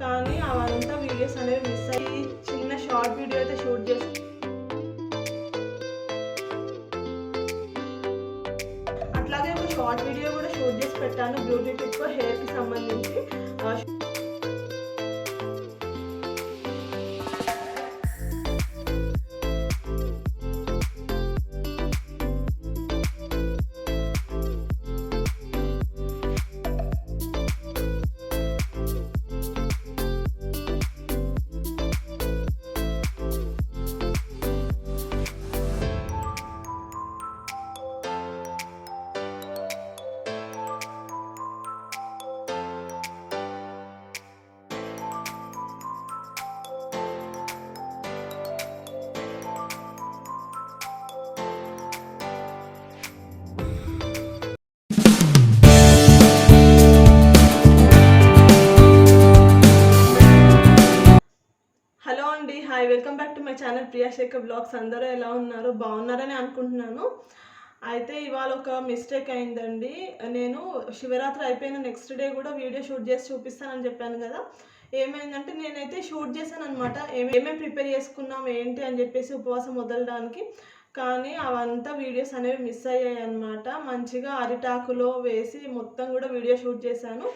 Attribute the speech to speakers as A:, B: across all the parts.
A: కానీ అవంతా వీడియోస్ అనేవి మిస్ అయ్యి చిన్న షార్ట్ వీడియో అయితే షూట్ చేసి అట్లాగే ఒక షార్ట్ వీడియో కూడా షూట్ చేసి పెట్టాను. బ్యూటీ టిప్ హెయిర్కి సంబంధించి. Hi welcome back to my channel Priya Shekhar blogs అందరూ ఎలా ఉన్నారు? బాగున్నారని అనుకుంటున్నాను. అయితే ఇవాళ ఒక మిస్టేక్ అయిందండి. నేను శివరాత్రి అయిపోయిన నెక్స్ట్ డే కూడా వీడియో షూట్ చేసి చూపిస్తానని చెప్పాను కదా. ఏమైందంటే నేనైతే షూట్ చేశాను అనమాట ఏమేమి ప్రిపేర్ చేసుకున్నాం ఏంటి అని చెప్పేసి ఉపవాసం వదలడానికి. కానీ అవంతా వీడియోస్ అనేవి మిస్ అయ్యాయి అనమాట మంచిగా అరిటాకులో వేసి మొత్తం కూడా వీడియో షూట్ చేశాను.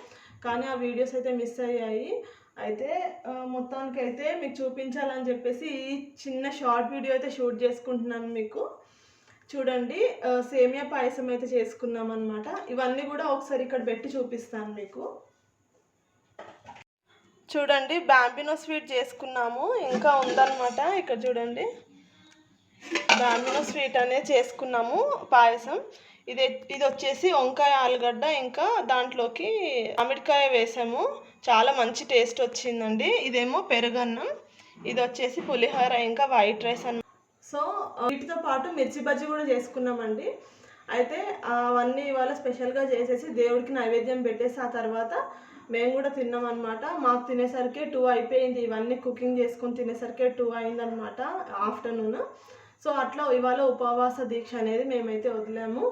A: కానీ ఆ వీడియోస్ అయితే మిస్ అయ్యాయి. అయితే మొత్తానికి అయితే మీకు చూపించాలని చెప్పేసి ఈ చిన్న షార్ట్ వీడియో అయితే షూట్ చేసుకుంటున్నాను మీకు. చూడండి సేమియా పాయసం అయితే చేసుకున్నాం అనమాట ఇవన్నీ కూడా ఒకసారి ఇక్కడ పెట్టి చూపిస్తాను మీకు. చూడండి బ్యాంబినో స్వీట్ చేసుకున్నాము. ఇంకా ఉందన్నమాట ఇక్కడ చూడండి. బ్యాంబినో స్వీట్ అనేది చేసుకున్నాము పాయసం. ఇది ఇది వచ్చేసి వంకాయ ఆలుగడ్డ. ఇంకా దాంట్లోకి మామిడికాయ వేసాము. చాలా మంచి టేస్ట్ వచ్చిందండి. ఇదేమో పెరుగన్నం. ఇది వచ్చేసి పులిహోర ఇంకా వైట్ రైస్ అన్న సో వీటితో పాటు మిర్చి బజ్జీ కూడా చేసుకున్నామండి. అయితే అవన్నీ ఇవాళ స్పెషల్గా చేసేసి దేవుడికి నైవేద్యం పెట్టేసి ఆ తర్వాత మేము కూడా తిన్నాం అనమాట మాకు తినేసరికి టూ అయిపోయింది. ఇవన్నీ కుకింగ్ చేసుకొని తినేసరికి టూ అయిందనమాట ఆఫ్టర్నూన్. సో అట్లా ఇవాళ ఉపవాస దీక్ష అనేది మేమైతే వదిలాము.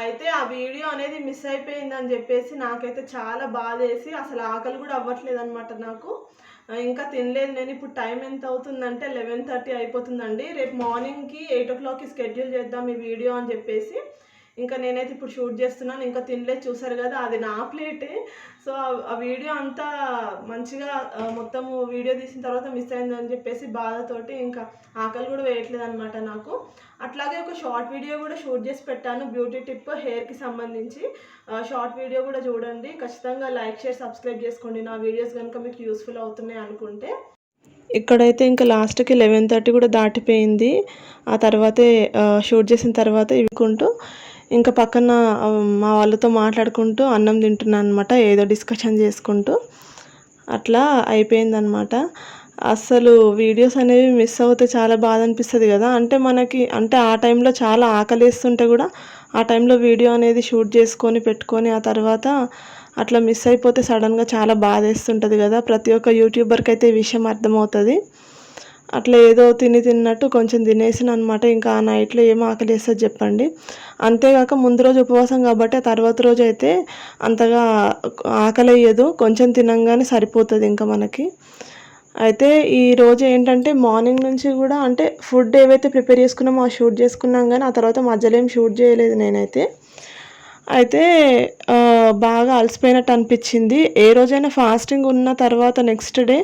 A: అయితే ఆ వీడియో అనేది మిస్ అయిపోయిందని చెప్పేసి నాకైతే చాలా బాధ వేసి అసలు ఆకలి కూడా అవ్వట్లేదు అనమాట నాకు ఇంకా తినలేదు నేను. ఇప్పుడు టైం ఎంత అవుతుందంటే లెవెన్ థర్టీ అయిపోతుందండి. రేపు మార్నింగ్కి ఎయిట్ ఓ క్లాక్కి స్కెడ్యూల్ చేద్దాం ఈ వీడియో అని చెప్పేసి. ఇంకా నేనైతే ఇప్పుడు షూట్ చేస్తున్నాను ఇంకా తినలేదు చూసారు కదా అది నా ప్లేటే. సో ఆ- వీడియో అంతా మంచిగా మొత్తము వీడియో తీసిన తర్వాత మిస్ అయిందని చెప్పేసి బాధతోటి ఇంకా ఆకలి కూడా వేయట్లేదు అనమాట నాకు. అట్లాగే ఒక షార్ట్ వీడియో కూడా షూట్ చేసి పెట్టాను బ్యూటీ టిప్ హెయిర్కి సంబంధించి. షార్ట్ వీడియో కూడా చూడండి. ఖచ్చితంగా లైక్ షేర్ సబ్స్క్రైబ్ చేసుకోండి. నా వీడియోస్ కనుక మీకు యూస్ఫుల్ అవుతున్నాయి అనుకుంటే. ఇక్కడైతే ఇంకా లాస్ట్కి లెవెన్ థర్టీ కూడా దాటిపోయింది. ఆ తర్వాతే షూట్ చేసిన తర్వాత ఇవ్వుకుంటూ ఇంకా పక్కన మా వాళ్ళతో మాట్లాడుకుంటూ అన్నం తింటున్నాను అనమాట ఏదో డిస్కషన్ చేసుకుంటూ. అట్లా అయిపోయిందనమాట అస్సలు వీడియోస్ అనేవి మిస్ అవుతే చాలా బాధ అనిపిస్తుంది కదా. అంటే మనకి అంటే ఆ టైంలో చాలా ఆకలిస్తుంటే కూడా ఆ టైంలో వీడియో అనేది షూట్ చేసుకొని పెట్టుకొని ఆ తర్వాత అట్లా మిస్ అయిపోతే సడన్గా చాలా బాధ వేస్తుంటుంది కదా. ప్రతి ఒక్క యూట్యూబర్కి అయితే ఈ విషయం అర్థమవుతుంది. అట్లా ఏదో తిని తిన్నట్టు కొంచెం తినేసిన అనమాట ఇంకా ఆ నైట్లో ఏం ఆకలి వేస్తుంది చెప్పండి. అంతేగాక ముందు రోజు ఉపవాసం కాబట్టి ఆ తర్వాత రోజు అయితే అంతగా ఆకలి వేయదు కొంచెం తినంగానే సరిపోతుంది ఇంకా మనకి. అయితే ఈ రోజు ఏంటంటే మార్నింగ్ నుంచి కూడా అంటే ఫుడ్ ఏవైతే ప్రిపేర్ చేసుకున్నామో ఆ షూట్ చేసుకున్నాం కానీ ఆ తర్వాత మధ్యలో ఏం షూట్ చేయలేదు నేనైతే. అయితే బాగా అలసిపోయినట్టు అనిపించింది. ఏ రోజైనా ఫాస్టింగ్ ఉన్న తర్వాత నెక్స్ట్ డే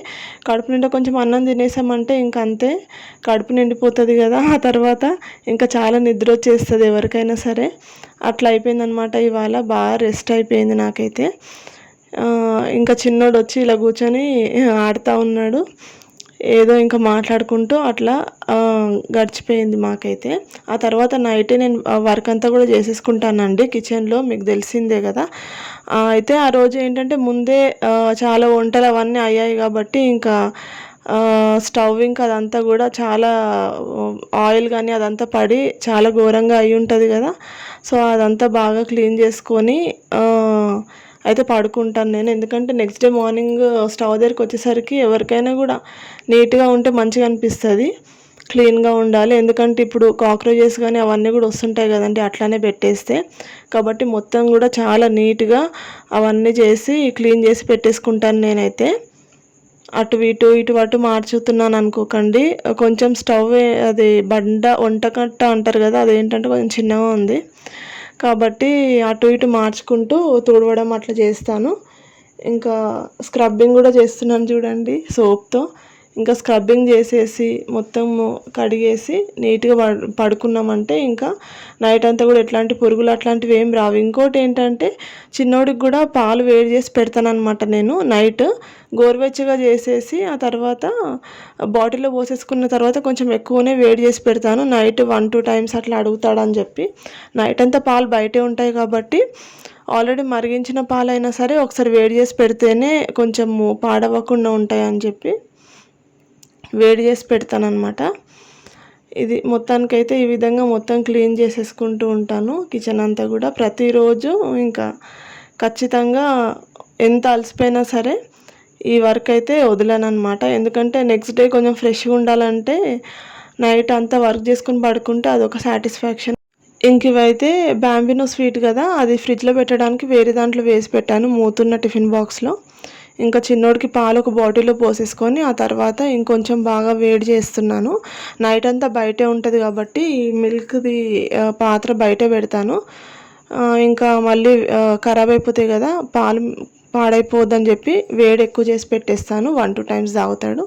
A: కడుపు నిండా కొంచెం అన్నం తినేసామంటే ఇంక అంతే కడుపు నిండిపోతుంది కదా. ఆ తర్వాత ఇంకా చాలా నిద్ర వచ్చేస్తుంది ఎవరికైనా సరే. అట్లా అయిపోయిందనమాట ఇవాళ. బాగా రెస్ట్ అయిపోయింది నాకైతే. ఇంకా చిన్నోడు వచ్చి ఇలా కూర్చొని ఆడుతూ ఉన్నాడు. ఏదో ఇంకా మాట్లాడుకుంటూ అట్లా గడిచిపోయింది మాకైతే. ఆ తర్వాత నైట్ నేను వర్క్ అంతా కూడా చేసేసుకుంటానండి కిచెన్లో మీకు తెలిసిందే కదా. అయితే ఆ రోజు ఏంటంటే ముందే చాలా వంటలు అవన్నీ అయ్యాయి కాబట్టి ఇంకా ఆ, స్టవ్ ఇంకా అదంతా కూడా చాలా ఆయిల్ కానీ అదంతా పడి చాలా ఘోరంగా అయి ఉంటుంది కదా. సో అదంతా బాగా క్లీన్ చేసుకొని అయితే పడుకుంటాను నేను. ఎందుకంటే నెక్స్ట్ డే మార్నింగ్ స్టవ్ దగ్గరికి వచ్చేసరికి ఎవరికైనా కూడా నీట్గా ఉంటే మంచిగా అనిపిస్తుంది. క్లీన్గా ఉండాలి. ఎందుకంటే ఇప్పుడు కాక్రోచెస్ కానీ అవన్నీ కూడా వస్తుంటాయి కదండి అట్లానే పెట్టేస్తే. కాబట్టి మొత్తం కూడా చాలా నీట్గా అవన్నీ చేసి క్లీన్ చేసి పెట్టేసుకుంటాను నేనైతే. అటు ఇటు ఇటు అటు మార్చుతున్నాను అనుకోకండి. కొంచెం స్టవ్ అది బండ వంటకట్ట అంటారు కదా అదేంటంటే కొంచెం చిన్నగా ఉంది. కాబట్టి అటు ఇటు మార్చుకుంటూ తుడవడం అట్లా చేస్తాను. ఇంకా స్క్రబ్బింగ్ కూడా చేస్తున్నాను చూడండి సోప్తో. ఇంకా స్క్రబ్బింగ్ చేసేసి మొత్తం కడిగేసి నీట్గా పడు పడుకున్నామంటే ఇంకా నైట్ అంతా కూడా ఎట్లాంటి పురుగులు అట్లాంటివి ఏం రావు. ఇంకోటి ఏంటంటే చిన్నోడికి కూడా పాలు వేడి చేసి పెడతానమాట నేను నైట్ గోరువెచ్చగా చేసేసి ఆ తర్వాత బాటిల్లో పోసేసుకున్న తర్వాత కొంచెం ఎక్కువనే వేడి చేసి పెడతాను. నైట్ వన్ టూ టైమ్స్ అట్లా అడుగుతాడని చెప్పి. నైట్ అంతా పాలు బయటే ఉంటాయి కాబట్టి ఆల్రెడీ మరిగించిన పాలైనా సరే ఒకసారి వేడి చేసి పెడితేనే కొంచెము పాడవకుండా ఉంటాయని చెప్పి వేడి చేసి పెడతానమాట ఇది మొత్తానికైతే ఈ విధంగా మొత్తం క్లీన్ చేసేసుకుంటూ ఉంటాను. కిచెన్ అంతా కూడా ప్రతిరోజు ఇంకా ఖచ్చితంగా ఎంత అలసిపోయినా సరే ఈ వర్క్ అయితే వదలనమాట ఎందుకంటే నెక్స్ట్ డే కొంచెం ఫ్రెష్గా ఉండాలంటే నైట్ అంతా వర్క్ చేసుకుని పడుకుంటే అదొక సాటిస్ఫాక్షన్. ఇంక ఇవైతే బ్యాంబినో స్వీట్ కదా అది ఫ్రిడ్జ్లో పెట్టడానికి వేరే దాంట్లో వేసి పెట్టాను మూతున్న టిఫిన్ బాక్స్లో. ఇంకా చిన్నోడికి పాలు ఒక బాటిల్లో పోసేసుకొని ఆ తర్వాత ఇంకొంచెం బాగా వేడి చేస్తున్నాను. నైట్ అంతా బయటే ఉంటుంది కాబట్టి మిల్క్ది పాత్ర బయటే పెడతాను. ఇంకా మళ్ళీ ఖరాబ్ అయిపోతాయి కదా పాలు పాడైపోద్దని చెప్పి వేడి ఎక్కువ చేసి పెట్టేస్తాను. వన్ టూ టైమ్స్ తాగుతాడు.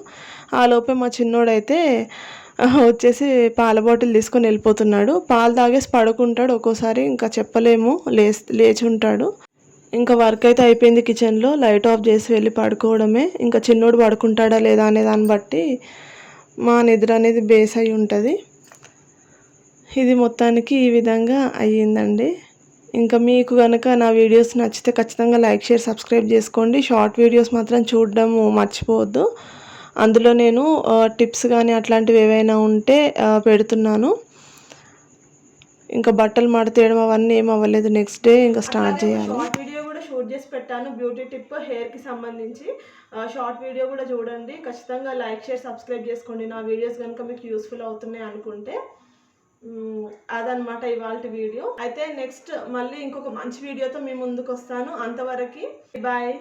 A: ఆ లోపే మా చిన్నోడైతే వచ్చేసి పాల బాటిల్ తీసుకొని వెళ్ళిపోతున్నాడు. పాలు తాగేసి పడుకుంటాడు ఒక్కోసారి ఇంకా చెప్పలేము. లేచి లేచి ఉంటాడు. ఇంకా వర్క్ అయితే అయిపోయింది కిచెన్లో లైట్ ఆఫ్ చేసి వెళ్ళి పడుకోవడమే. ఇంకా చిన్నోడు పడుకుంటాడా లేదా అనే దాన్ని బట్టి మా నిద్ర అనేది బేస్ అయి ఉంటుంది. ఇది మొత్తానికి ఈ విధంగా అయ్యిందండి. ఇంకా మీకు కనుక నా వీడియోస్ నచ్చితే ఖచ్చితంగా లైక్ షేర్ సబ్స్క్రైబ్ చేసుకోండి. షార్ట్ వీడియోస్ మాత్రం చూడడం మర్చిపోవద్దు. అందులో నేను టిప్స్ కానీ అట్లాంటివి ఏవైనా ఉంటే పెడుతున్నాను. ఇంకా బట్టలు మడతేయడం అవన్నీ ఏం అవ్వలేదు. నెక్స్ట్ డే ఇంకా స్టార్ట్ చేయాలి. షూట్ చేసి పెట్టాను. బ్యూటీ టిప్ హెయిర్కి సంబంధించి. షార్ట్ వీడియో కూడా చూడండి. ఖచ్చితంగా లైక్ షేర్ సబ్స్క్రైబ్ చేసుకోండి. నా వీడియోస్ కనుక మీకు యూస్ఫుల్ అవుతున్నాయి అనుకుంటే. అదనమాట ఇవాళ వీడియో. అయితే నెక్స్ట్ మళ్ళీ ఇంకొక మంచి వీడియోతో మీ ముందుకు వస్తాను. అంతవరకు బాయ్.